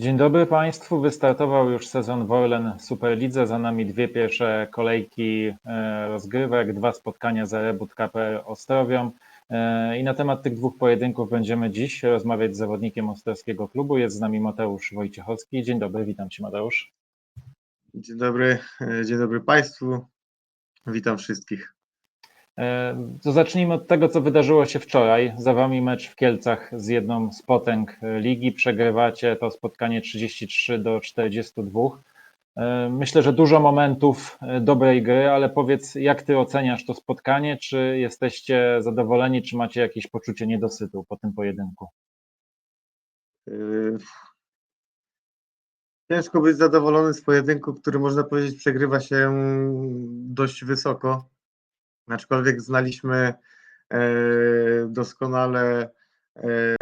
Dzień dobry Państwu. Wystartował już sezon w Orlen Superlidze. Za nami dwie pierwsze kolejki e, rozgrywek, dwa spotkania za Rebut KPR Ostrowią. E, I na temat tych dwóch pojedynków będziemy dziś rozmawiać z zawodnikiem ostrowskiego klubu. Jest z nami Mateusz Wojciechowski. Dzień dobry, witam Cię Mateusz. Dzień dobry, e, dzień dobry Państwu. Witam wszystkich. E, to zacznijmy od tego, co wydarzyło się wczoraj. Za Wami mecz w Kielcach z jedną z potęg ligi. Przegrywacie to spotkanie 33 do 42. E, myślę, że dużo momentów e, dobrej gry, ale powiedz, jak Ty oceniasz to spotkanie? Czy jesteście zadowoleni, czy macie jakieś poczucie niedosytu po tym pojedynku? Ciężko być zadowolony z pojedynku, który można powiedzieć przegrywa się dość wysoko aczkolwiek znaliśmy e, doskonale e,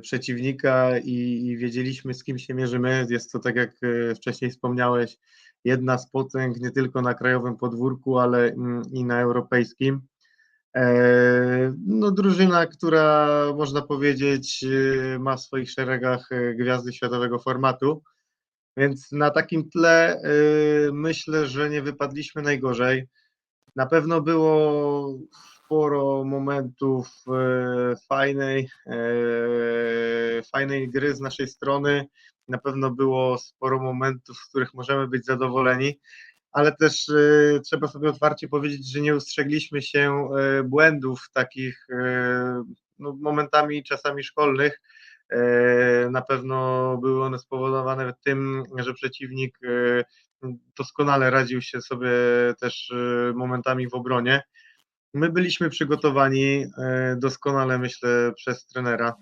przeciwnika i, i, wiedzieliśmy, z kim się mierzymy. Jest to, tak jak e, wcześniej wspomniałeś, jedna z potęg nie tylko na krajowym podwórku, ale mm, i na europejskim. No, drużyna, która można powiedzieć ma w swoich szeregach gwiazdy światowego formatu, więc na takim tle myślę, że nie wypadliśmy najgorzej. Na pewno było sporo momentów e, fajnej, e, fajnej gry z naszej strony. Na pewno było sporo momentów, z których możemy być zadowoleni, ale też e, trzeba sobie otwarcie powiedzieć, że nie ustrzegliśmy się błędów takich no, momentami czasami szkolnych. Na pewno były one spowodowane tym, że przeciwnik doskonale radził się sobie też y, momentami w obronie. My byliśmy przygotowani doskonale, myślę, przez trenera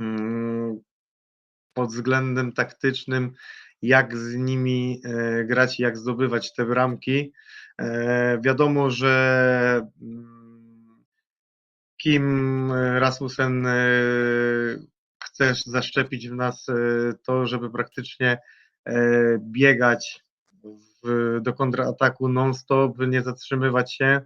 mm, pod względem taktycznym, jak z nimi grać jak zdobywać te bramki. Wiadomo, że mm, Kim Rasmussen chcesz zaszczepić w nas to, żeby praktycznie biegać w, do kontrataku non-stop, nie zatrzymywać się.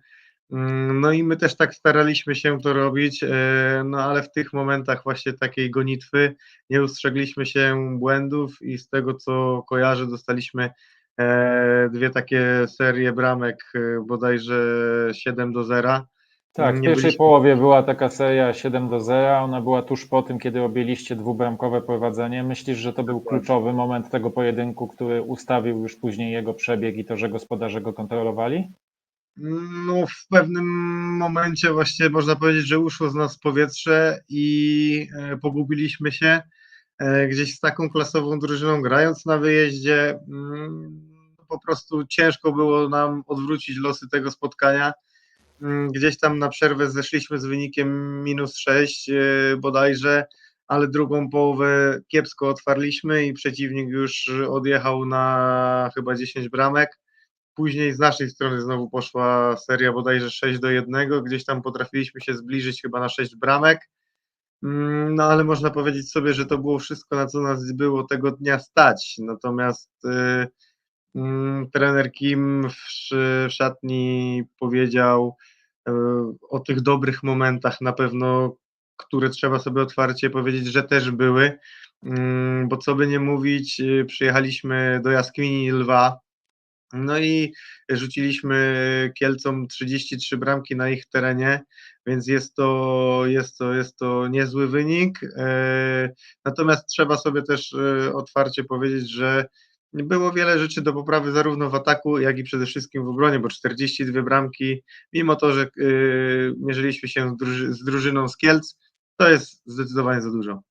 Mm, no i my też tak staraliśmy się to robić, e, no ale w tych momentach właśnie takiej gonitwy nie ustrzegliśmy się błędów i z tego co kojarzę dostaliśmy e, dwie takie serie bramek e, bodajże 7 do 0 tak, w pierwszej byliśmy... połowie była taka seria 7 do 0. Ona była tuż po tym, kiedy objęliście dwubramkowe prowadzenie. Myślisz, że to był kluczowy moment tego pojedynku, który ustawił już później jego przebieg i to, że gospodarze go kontrolowali? No, w pewnym momencie właśnie można powiedzieć, że uszło z nas powietrze i e, pogubiliśmy się e, gdzieś z taką klasową drużyną grając na wyjeździe. Mm, po prostu ciężko było nam odwrócić losy tego spotkania gdzieś tam na przerwę zeszliśmy z wynikiem minus 6 e, bodajże, ale drugą połowę kiepsko otwarliśmy i przeciwnik już odjechał na chyba 10 bramek. Później z naszej strony znowu poszła seria bodajże 6 do 1, gdzieś tam potrafiliśmy się zbliżyć chyba na 6 bramek. Mm, no ale można powiedzieć sobie, że to było wszystko, na co nas było tego dnia stać. Natomiast yy, Mm, trener Kim w szatni powiedział e, o tych dobrych momentach na pewno, które trzeba sobie otwarcie powiedzieć, że też były, mm, bo co by nie mówić, e, przyjechaliśmy do jaskini Lwa, no i rzuciliśmy Kielcom 33 bramki na ich terenie, więc jest to, jest to, jest to niezły wynik. E, natomiast trzeba sobie też otwarcie powiedzieć, że było wiele rzeczy do poprawy zarówno w ataku, jak i przede wszystkim w obronie, bo 42 bramki, mimo to, że yy, mierzyliśmy się z, druży z drużyną z Kielc, to jest zdecydowanie za dużo.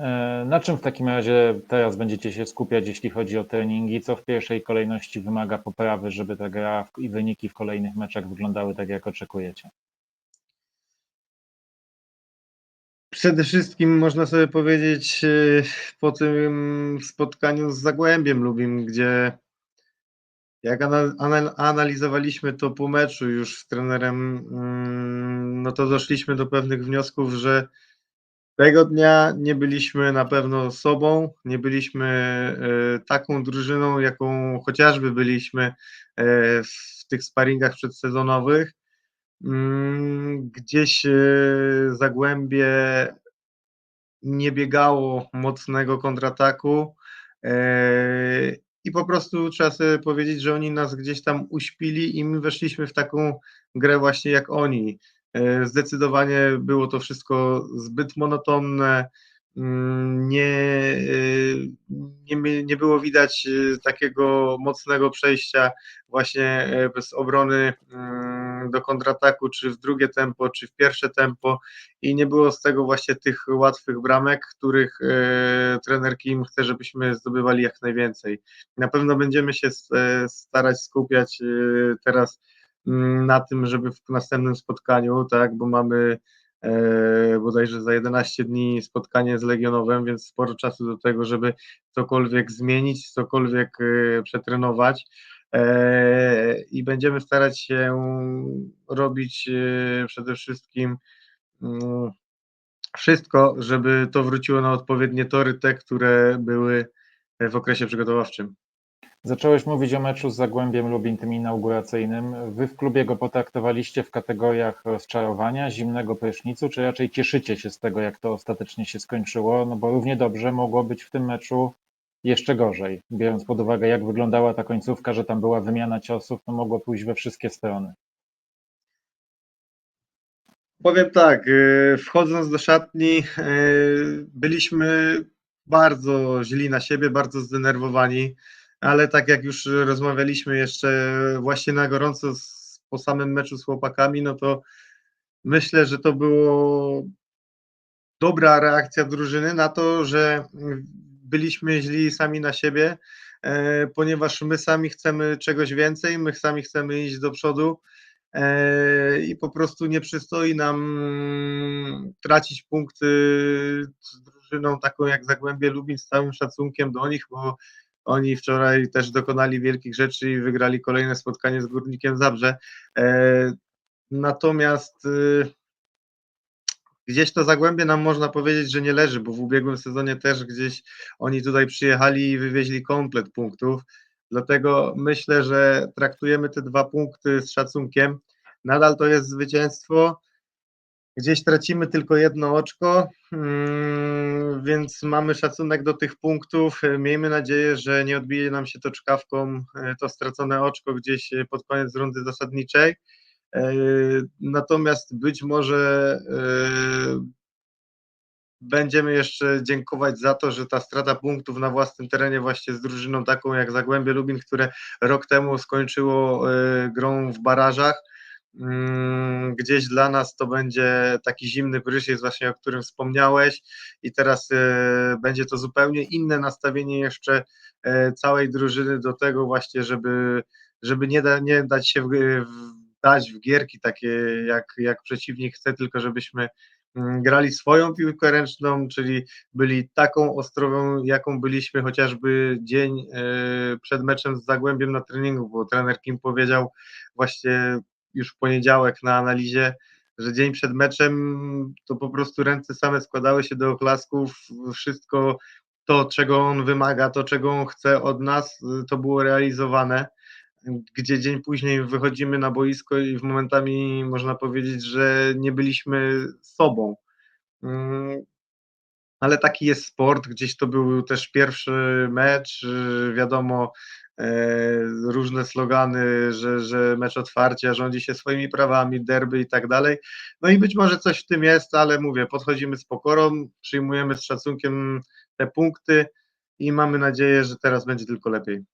E, na czym w takim razie teraz będziecie się skupiać, jeśli chodzi o treningi? Co w pierwszej kolejności wymaga poprawy, żeby ta gra i wyniki w kolejnych meczach wyglądały tak, jak oczekujecie? Przede wszystkim można sobie powiedzieć y, po tym spotkaniu z Zagłębiem Lubim, gdzie jak analizowaliśmy to po meczu już z trenerem, mm, no to doszliśmy do pewnych wniosków, że tego dnia nie byliśmy na pewno sobą, nie byliśmy y, taką drużyną, jaką chociażby byliśmy y, w tych sparingach przedsezonowych. Mm, gdzieś e, Zagłębie nie biegało mocnego kontrataku i po prostu trzeba sobie powiedzieć, że oni nas gdzieś tam uśpili i my weszliśmy w taką grę właśnie jak oni. Zdecydowanie było to wszystko zbyt monotonne, nie, y, nie, nie było widać y, takiego mocnego przejścia właśnie y, z obrony mm, do kontrataku, czy w drugie tempo, czy w pierwsze tempo i nie było z tego właśnie tych łatwych bramek, których trener Kim chce, żebyśmy zdobywali jak najwięcej. Na pewno będziemy się starać skupiać teraz mm, na tym, żeby w następnym spotkaniu, tak, bo mamy E, bodajże za 11 dni spotkanie z Legionowem, więc sporo czasu do tego, żeby cokolwiek zmienić, cokolwiek e, przetrenować e, i będziemy starać się robić przede wszystkim mm, wszystko, żeby to wróciło na odpowiednie tory, te, które były w okresie przygotowawczym. Zacząłeś mówić o meczu z Zagłębiem Lubin, tym inauguracyjnym. Wy w klubie go potraktowaliście w kategoriach rozczarowania, zimnego prysznicu, czy raczej cieszycie się z tego, jak to ostatecznie się skończyło? No bo równie dobrze mogło być w tym meczu jeszcze gorzej, biorąc pod uwagę, jak wyglądała ta końcówka, że tam była wymiana ciosów, to mogło pójść we wszystkie strony. Powiem tak, y, wchodząc do szatni, y, byliśmy bardzo źli na siebie, bardzo zdenerwowani ale tak jak już rozmawialiśmy jeszcze właśnie na gorąco z, po samym meczu z chłopakami, no to myślę, że to było dobra reakcja drużyny na to, że byliśmy źli sami na siebie, e, ponieważ my sami chcemy czegoś więcej, my sami chcemy iść do przodu e, i po prostu nie przystoi nam tracić punkty z drużyną taką jak Zagłębie Lubin z całym szacunkiem do nich, bo oni wczoraj też dokonali wielkich rzeczy i wygrali kolejne spotkanie z Górnikiem Zabrze. E, natomiast y, gdzieś to Zagłębie nam można powiedzieć, że nie leży, bo w ubiegłym sezonie też gdzieś oni tutaj przyjechali i wywieźli komplet punktów. Dlatego myślę, że traktujemy te dwa punkty z szacunkiem. Nadal to jest zwycięstwo Gdzieś tracimy tylko jedno oczko, mm, więc mamy szacunek do tych punktów. Miejmy nadzieję, że nie odbije nam się to czkawką e, to stracone oczko gdzieś e, pod koniec rundy zasadniczej. E, natomiast być może będziemy jeszcze dziękować za to, że ta strata punktów na własnym terenie właśnie z drużyną taką jak Zagłębie Lubin, które rok temu skończyło grą w barażach, gdzieś dla nas to będzie taki zimny prysznic właśnie, o którym wspomniałeś. I teraz e, będzie to zupełnie inne nastawienie jeszcze e, całej drużyny do tego właśnie, żeby, żeby nie, da, nie dać się w, dać w gierki takie jak, jak przeciwnik chce, tylko żebyśmy mm, grali swoją piłkę ręczną, czyli byli taką ostrową, jaką byliśmy chociażby dzień e, przed meczem z Zagłębiem na treningu, bo trener Kim powiedział właśnie już w poniedziałek na analizie, że dzień przed meczem to po prostu ręce same składały się do oklasków, wszystko to, czego on wymaga, to, czego on chce od nas, to było realizowane. Gdzie dzień później wychodzimy na boisko i w momentami można powiedzieć, że nie byliśmy sobą. Ale taki jest sport, gdzieś to był też pierwszy mecz, wiadomo, różne slogany, że, że mecz otwarcia rządzi się swoimi prawami, derby i tak dalej. No i być może coś w tym jest, ale mówię, podchodzimy z pokorą, przyjmujemy z szacunkiem te punkty i mamy nadzieję, że teraz będzie tylko lepiej.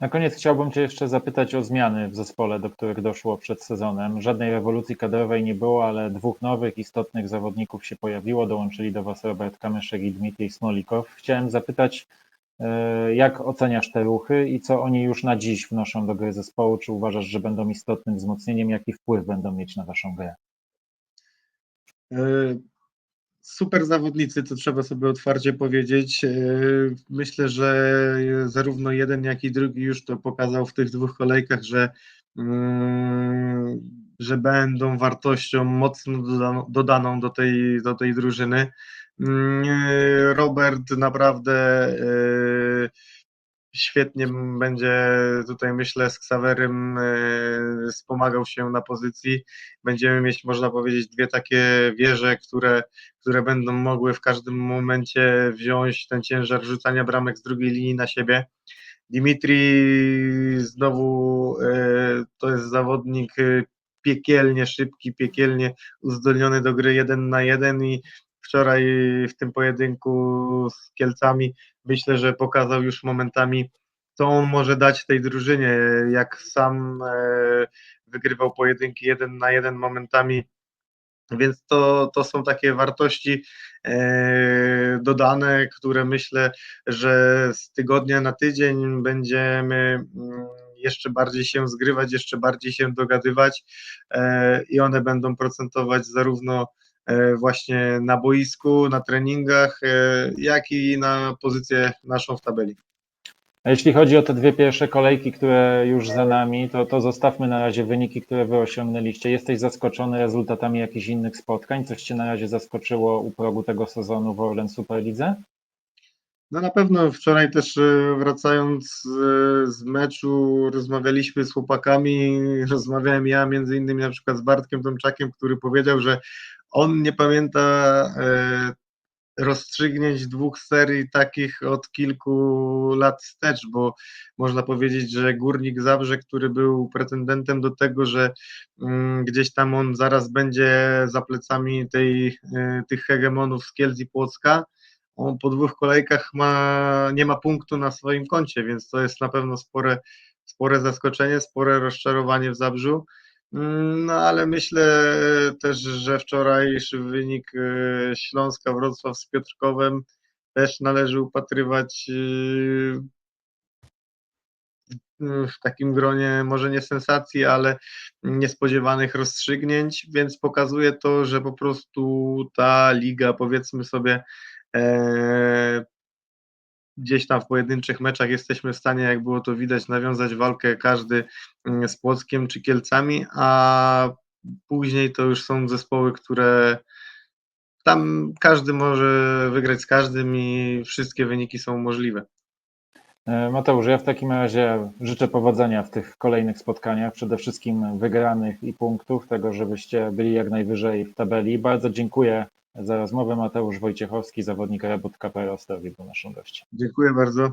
Na koniec chciałbym Cię jeszcze zapytać o zmiany w zespole, do których doszło przed sezonem. Żadnej rewolucji kadrowej nie było, ale dwóch nowych, istotnych zawodników się pojawiło. Dołączyli do Was Robert Kamyszek i Dmitrij Smolikow. Chciałem zapytać, E, jak oceniasz te ruchy i co oni już na dziś wnoszą do gry zespołu? Czy uważasz, że będą istotnym wzmocnieniem? Jaki wpływ będą mieć na waszą grę? E, super zawodnicy, to trzeba sobie otwarcie powiedzieć. E, myślę, że zarówno jeden, jak i drugi już to pokazał w tych dwóch kolejkach, że, że będą wartością mocno dodaną do tej, do tej drużyny. Mm, Robert naprawdę e, świetnie będzie tutaj, myślę, z Ksawerym e, wspomagał się na pozycji. Będziemy mieć, można powiedzieć, dwie takie wieże, które, które będą mogły w każdym momencie wziąć ten ciężar rzucania bramek z drugiej linii na siebie. Dimitri znowu e, to jest zawodnik e, piekielnie szybki, piekielnie uzdolniony do gry jeden na jeden i wczoraj w tym pojedynku z Kielcami myślę, że pokazał już momentami, co on może dać tej drużynie, jak sam e, wygrywał pojedynki jeden na jeden momentami, więc to, to są takie wartości e, dodane, które myślę, że z tygodnia na tydzień będziemy mm, jeszcze bardziej się zgrywać, jeszcze bardziej się dogadywać e, i one będą procentować zarówno właśnie na boisku, na treningach, e, jak i na pozycję naszą w tabeli. A jeśli chodzi o te dwie pierwsze kolejki, które już za nami, to, to zostawmy na razie wyniki, które wy osiągnęliście. Jesteś zaskoczony rezultatami jakichś innych spotkań? Coś cię na razie zaskoczyło u progu tego sezonu w Orlen Superlidze? No na pewno wczoraj też e, wracając e, z meczu rozmawialiśmy z chłopakami, rozmawiałem ja między innymi na przykład z Bartkiem Tomczakiem, który powiedział, że on nie pamięta e, rozstrzygnięć dwóch serii takich od kilku lat wstecz, bo można powiedzieć, że Górnik Zabrze, który był pretendentem do tego, że mm, gdzieś tam on zaraz będzie za plecami tej, e, tych hegemonów z Kielc i Płocka, on po dwóch kolejkach ma, nie ma punktu na swoim koncie, więc to jest na pewno spore, spore zaskoczenie, spore rozczarowanie w Zabrzu. Mm, No ale myślę też, że wczorajszy wynik e, Śląska Wrocław z Piotrkowem też należy upatrywać e, w takim gronie może nie sensacji, ale niespodziewanych rozstrzygnięć, więc pokazuje to, że po prostu ta liga, powiedzmy sobie, e, gdzieś tam w pojedynczych meczach jesteśmy w stanie, jak było to widać, nawiązać walkę każdy mm, z Płockiem czy Kielcami, a później to już są zespoły, które tam każdy może wygrać z każdym i wszystkie wyniki są możliwe. E, Mateusz, ja w takim razie życzę powodzenia w tych kolejnych spotkaniach, przede wszystkim wygranych i punktów, tego, żebyście byli jak najwyżej w tabeli. Bardzo dziękuję za rozmowę. Mateusz Wojciechowski, zawodnik Rebut KPR Ostrowi, był naszym gościem. Dziękuję bardzo.